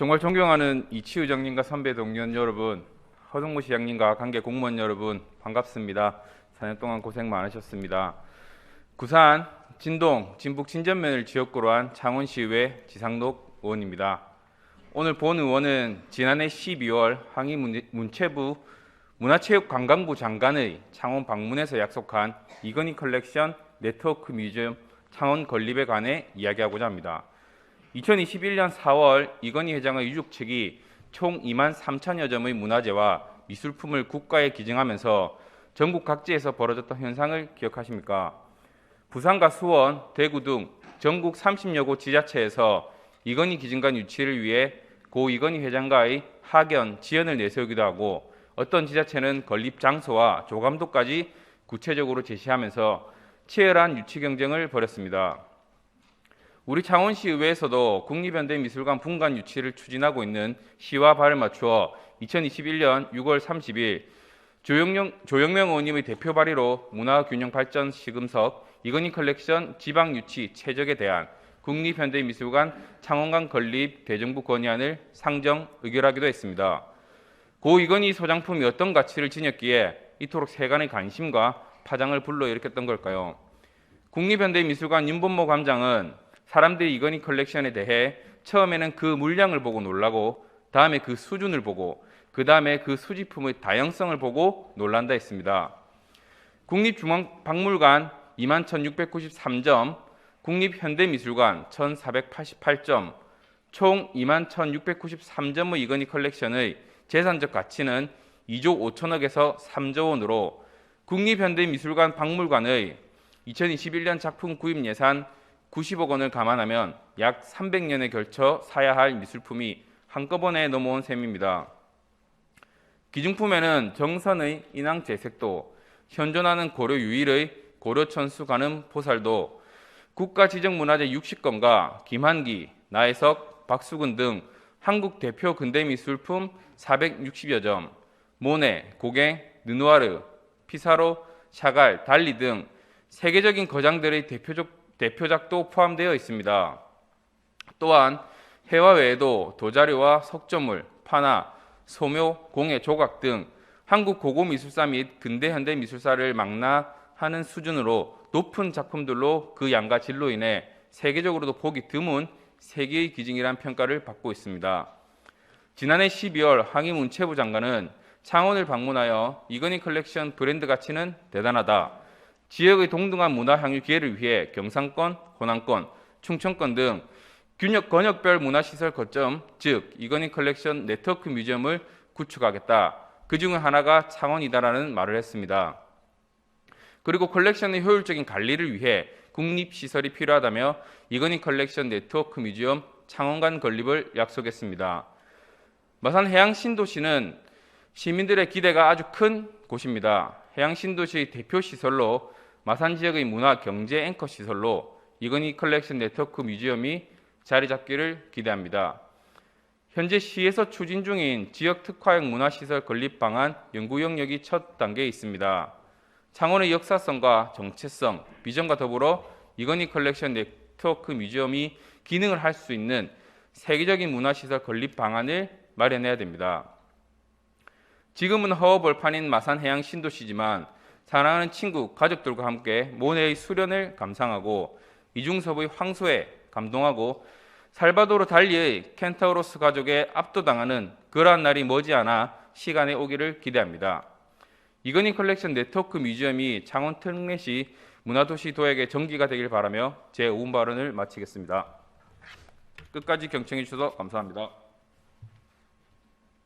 정말 존경하는 이치우 장님과 선배 동료 여러분, 허동무 시장님과 관계 공무원 여러분 반갑습니다. 4년 동안 고생 많으셨습니다. 구산, 진동, 진북 진전면을 지역구로 한 창원시의회 지상록 의원입니다. 오늘 본 의원은 지난해 12월 항의 문- 문체부 문화체육관광부 장관의 창원 방문에서 약속한 이건희 컬렉션 네트워크 뮤지엄 창원 건립에 관해 이야기하고자 합니다. 2021년 4월 이건희 회장의 유족 측이 총 2만 3천여 점의 문화재와 미술품을 국가에 기증하면서 전국 각지에서 벌어졌던 현상을 기억하십니까? 부산과 수원, 대구 등 전국 30여 곳 지자체에서 이건희 기증관 유치를 위해 고 이건희 회장과의 학연, 지연을 내세우기도 하고 어떤 지자체는 건립 장소와 조감도까지 구체적으로 제시하면서 치열한 유치 경쟁을 벌였습니다. 우리 창원시 의회에서도 국립현대미술관 분관 유치를 추진하고 있는 시와 발을 맞추어 2021년 6월 30일 조영명, 조영명 의원님의 대표 발의로 문화균형 발전 시금석 이건희 컬렉션 지방 유치 최적에 대한 국립현대미술관 창원관 건립 대정부 건의안을 상정 의결하기도 했습니다. 고 이건희 소장품이 어떤 가치를 지녔기에 이토록 세간의 관심과 파장을 불러일으켰던 걸까요? 국립현대미술관 윤범모 관장은 사람들이 이건희 컬렉션에 대해 처음에는 그 물량을 보고 놀라고 다음에 그 수준을 보고 그 다음에 그 수집품의 다양성을 보고 놀란다 했습니다. 국립중앙박물관 21,693점, 국립현대미술관 1,488점, 총 21,693점의 이건희 컬렉션의 재산적 가치는 2조 5천억에서 3조 원으로 국립현대미술관 박물관의 2021년 작품 구입 예산 90억 원을 감안하면 약 300년에 걸쳐 사야 할 미술품이 한꺼번에 넘어온 셈입니다. 기증품에는 정선의 인왕 재색도, 현존하는 고려 유일의 고려천수 가는 포살도, 국가지정문화재 60건과 김한기, 나혜석, 박수근 등 한국 대표 근대미술품 460여 점, 모네, 고갱, 느누아르, 피사로, 샤갈, 달리 등 세계적인 거장들의 대표적, 대표작도 포함되어 있습니다. 또한 해화 외에도 도자료와 석조물, 파나, 소묘, 공예, 조각 등 한국 고고 미술사 및 근대 현대 미술사를 망라하는 수준으로 높은 작품들로 그 양과 질로 인해 세계적으로도 보기 드문 세계의 기증이란 평가를 받고 있습니다. 지난해 12월 항의 문체부 장관은 창원을 방문하여 이건희 컬렉션 브랜드 가치는 대단하다. 지역의 동등한 문화 향유 기회를 위해 경상권, 호남권, 충청권 등 균역 권역별 문화시설 거점, 즉 이건희 컬렉션 네트워크 뮤지엄을 구축하겠다. 그 중 하나가 창원이다라는 말을 했습니다. 그리고 컬렉션의 효율적인 관리를 위해 국립시설이 필요하다며 이건희 컬렉션 네트워크 뮤지엄 창원관 건립을 약속했습니다. 마산 해양 신도시는 시민들의 기대가 아주 큰 곳입니다. 해양 신도시의 대표 시설로 마산 지역의 문화 경제 앵커 시설로 이건희 컬렉션 네트워크 뮤지엄이 자리 잡기를 기대합니다. 현재 시에서 추진 중인 지역 특화형 문화시설 건립 방안 연구 영역이 첫 단계에 있습니다. 창원의 역사성과 정체성, 비전과 더불어 이건희 컬렉션 네트워크 뮤지엄이 기능을 할 수 있는 세계적인 문화시설 건립 방안을 마련해야 됩니다. 지금은 허허벌판인 마산 해양 신도시지만 사랑하는 친구, 가족들과 함께 모네의 수련을 감상하고 이중섭의 황소에 감동하고 살바도르 달리의 켄타우로스 가족에 압도당하는 그러한 날이 머지않아 시간에 오기를 기대합니다. 이건희 컬렉션 네트워크 뮤지엄이 창원 특례시 문화도시 도약의 전기가 되길 바라며 제 5분 발언을 마치겠습니다. 끝까지 경청해 주셔서 감사합니다.